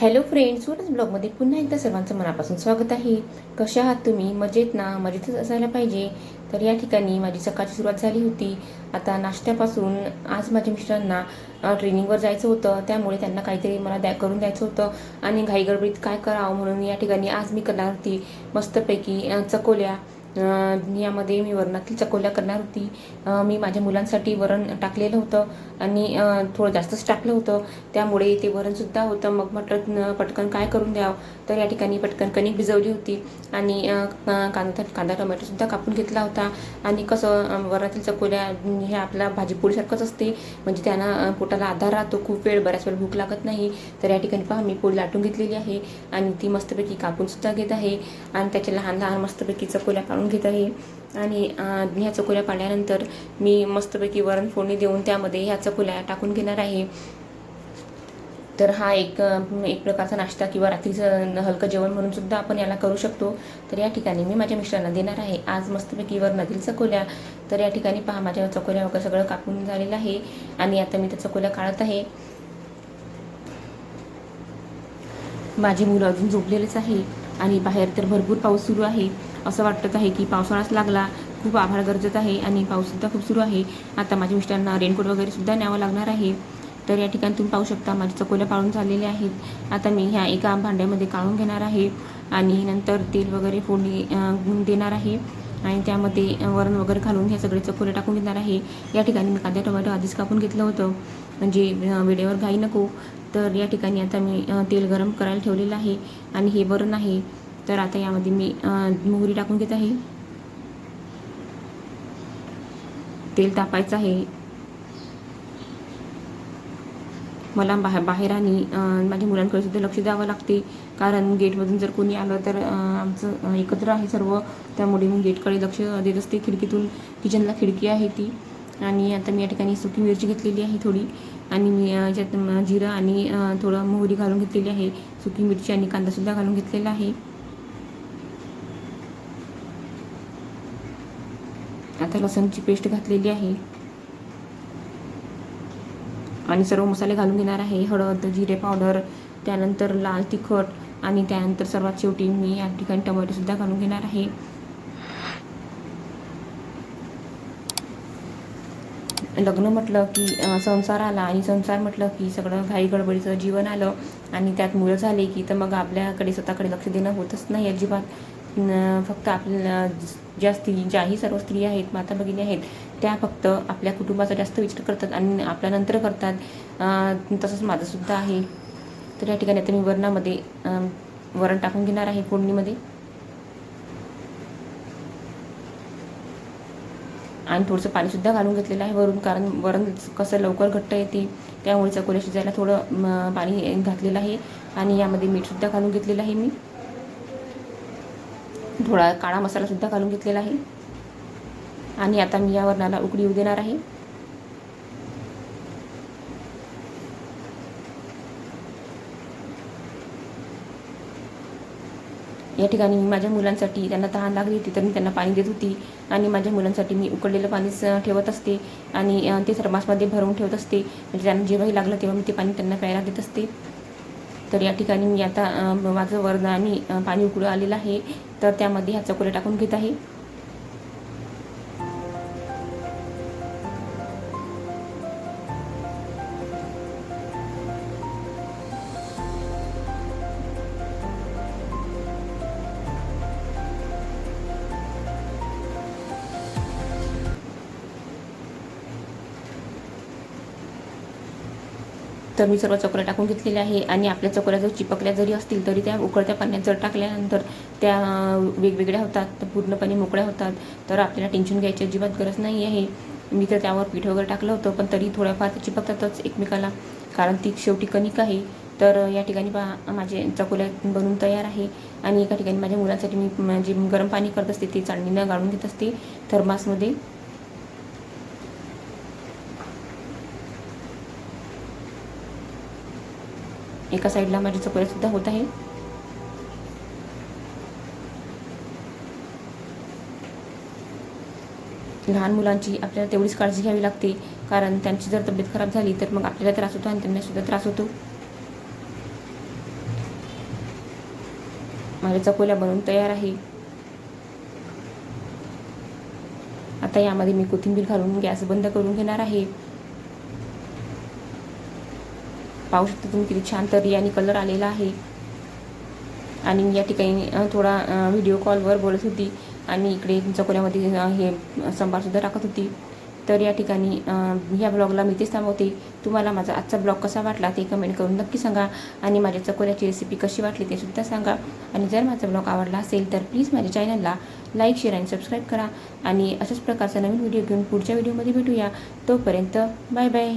Hello friends Suraj ब्लॉगमध्ये पुन्हा एकदा सर्वांचं मनापासून स्वागत आहे. कशा आहात तुम्ही? मजेत ना? मजेतच असायला पाहिजे? तर या ठिकाणी माझी सकाळची सुरुवात झाली होती. आता नाश्त्यापासून आज माझ्या मिस्टरांना ट्रेनिंगवर जायचं होतं. त्यामुळे त्यांना काहीतरी मला द्या करून द्यायचं होतं. आणि घाईगडबडीत काय करावं म्हणून या ठिकाणी आज मी करणार होती. मस्तपैकी चकोल्या. यामध्ये मी वरणातील चकोल्या करणार होती. मी माझ्या मुलांसाठी वरण टाकलेलं होतं आणि थोडं जास्तच टाकलं होतं. त्यामुळे ते वरणसुद्धा होतं. मग म्हटलं पटकन काय करून द्यावं? तर या ठिकाणी पटकन कणिक भिजवली होती आणि कांदा कांदा टोमॅटोसुद्धा कापून घेतला होता. आणि कसं वरणातील चकोल्या हे आपल्या भाजीपोळीसारखंच असते. म्हणजे त्यांना पोटाला आधार राहतो. खूप वेळ बऱ्याच वेळ भूक लागत नाही. तर या ठिकाणी पहा मी पोळी लाटून घेतलेली आहे आणि ती मस्तपैकी कापूनसुद्धा घेत आहे. आणि त्याच्या लहान लहान मस्तपैकी चकोल्या काढून घेत आहे. आणि ह्या चकोल्या काढल्यानंतर मी मस्तपैकी वरण फोडणी देऊन त्यामध्ये ह्या चकोल्या टाकून घेणार आहे. तर हा एक एक प्रकारचा नाश्ता किंवा रात्रीचं हलकं जेवण म्हणून सुद्धा आपण याला करू शकतो. तर या ठिकाणी मी माझ्या मिस्टरांना देणार आहे. आज मस्तपैकी वरणातील चकोल्या. तर या ठिकाणी पहा माझ्या चकोल्या वगैरे सगळं कापून झालेलं आहे. आणि आता मी त्या चकोल्या काढत आहे. माझी मुलं अजून झोपलेलेच आहे. आणि बाहेर तर भरपूर पाऊस सुरू आहे. असं वाटत आहे की पावसाळाच लागला. खूप आभाळ गरजत आहे आणि पाऊससुद्धा खूप सुरू आहे. आता माझ्या मिस्टरांना रेनकोट वगैरे सुद्धा न्यावं लागणार आहे. तर या ठिकाणी तुम्ही पाहू शकता माझ्या चकोल्या पाळून झालेल्या आहेत. आता मी ह्या एका भांड्यामध्ये काढून घेणार आहे आणि नंतर तेल वगैरे फोडणी देणार आहे. आणि त्यामध्ये वरण वगैरे घालून हे सगळे चकोले टाकून घेणार आहे. या ठिकाणी मी कांदा टोमॅटो आधीच कापून घेतलं होतं. म्हणजे वेळेवर घाई नको. तर या ठिकाणी आता मी तेल गरम करायला ठेवलेलं आहे. आणि हे वरण आहे. तर आता यामध्ये मी मोहरी टाकून घेत आहे. तेल तापायचं आहे. मला बाहेर बाहेर आणि माझ्या मुलांकडे सुद्धा लक्ष द्यावं लागते. कारण गेटमधून जर कोणी आलं तर आमचं एकत्र आहे सर्व. त्यामुळे मी गेटकडे लक्ष देत असते खिडकीतून. किचनला खिडकी आहे ती. आणि आता मी या ठिकाणी सुकी मिरची घेतलेली आहे थोडी. आणि मी ज्यात याच्यात जिरं आणि थोडं मोहरी घालून घेतलेली आहे. सुकी मिरची आणि कांदासुद्धा घालून घेतलेला आहे. आता लसणची पेस्ट घातलेली आहे. आणि सर्व मसाले घालून घेणार आहे. हळद जिरे पावडर त्यानंतर लाल तिखट आणि त्यानंतर सर्वात शेवटी मी या ठिकाणी टमाटेसुद्धा घालून घेणार आहे. लग्न म्हटलं की संसार आला आणि संसार म्हटलं की सगळं घाई गडबडीचं जीवन आलं आणि त्यात मुलं झाले की तर मग आपल्याकडे स्वतःकडे लक्ष देणं होतच नाही अजिबात. फक्त आपल्या ज्या स्त्री ज्याही सर्व स्त्री आहेत माता भगिनी आहेत त्या फक्त आपल्या कुटुंबाचा जास्त विचार करतात आणि आपल्यानंतर करतात. तसंच माझंसुद्धा आहे. तर या ठिकाणी आता मी वरणामध्ये वरण टाकून घेणार आहे फोडणीमध्ये. आणि थोडंसं पाणीसुद्धा घालून घेतलेलं आहे वरून कारण वरण कसं लवकर घट्ट येते त्यामुळे चकोल्या शिजायला थोडं पाणी घातलेलं आहे. आणि यामध्ये मीठसुद्धा घालून घेतलेलं आहे मी. थोडा काळा मसालासुद्धा घालून घेतलेला आहे. आणि आता मी या वरणाला उकडी येऊ देणार आहे. या ठिकाणी मी माझ्या मुलांसाठी त्यांना तहान लागली होती तर मी त्यांना पाणी देत होती. आणि माझ्या मुलांसाठी मी उकळलेलं पाणीच ठेवत असते. आणि ते थर्मासमध्ये भरून ठेवत असते. म्हणजे त्यांना जेव्हाही लागलं तेव्हा मी ते पाणी त्यांना प्यायला देत असते. तर या ठिकाणी मी आता माझं वरण आणि पाणी उकळं आलेलं आहे. तर त्यामध्ये ह्या चकोल्या टाकून घेत आहे. तर मी सर्व चकोल्या टाकून घेतलेल्या आहे आणि आपल्या चकोल्या जर चिपकल्या जरी असतील तरी त्या उकळत्या पाण्यात जर टाकल्यानंतर त्या वेगवेगळ्या होतात तर पूर्णपणे मोकळ्या होतात. तर आपल्याला टेन्शन घ्यायची अजिबात गरज नाही आहे. मी तर त्यावर पीठ वगैरे टाकलं होतं पण तरी थोड्याफार चिपकतातच एकमेकाला कारण ती शेवटी कणिक आहे. तर या ठिकाणी पा माझे चकोल्या बनवून तयार आहे आणि एका ठिकाणी माझ्या मुलांसाठी मी म्हणजे गरम पाणी करत असते ते चाळणीनं गाळून घेत असते. थर्मासमध्ये एका साईडला माझी चकोल्या होत आहे. लहान मुलांची आपल्याला तेवढीच काळजी घ्यावी लागते कारण त्यांची जर तब्येत खराब झाली तर मग आपल्याला त्रास होतो आणि त्यांनासुद्धा त्रास होतो. माझ्या चकोल्या बनवून तयार आहे. आता यामध्ये मी कोथिंबीर घालून गॅस बंद करून घेणार आहे. पाहू शकता तुम्ही किती छान तरी आणि कलर आलेला आहे. आणि मी या ठिकाणी थोडा व्हिडिओ कॉलवर बोलत होती. आणि इकडे चकोल्यामध्ये हे सांबारसुद्धा टाकत होती. तर या ठिकाणी ह्या ब्लॉगला मी तेच थांबवते. तुम्हाला माझा आजचा ब्लॉग कसा वाटला ते कमेंट करून नक्की सांगा. आणि माझ्या चकोल्याची रेसिपी कशी वाटली ते सुद्धा सांगा. आणि जर माझा ब्लॉग आवडला असेल तर प्लीज माझ्या चॅनलला लाईक शेअर आणि सबस्क्राईब करा. आणि अशाच प्रकारचा नवीन व्हिडिओ घेऊन पुढच्या व्हिडिओमध्ये भेटूया. तोपर्यंत बाय बाय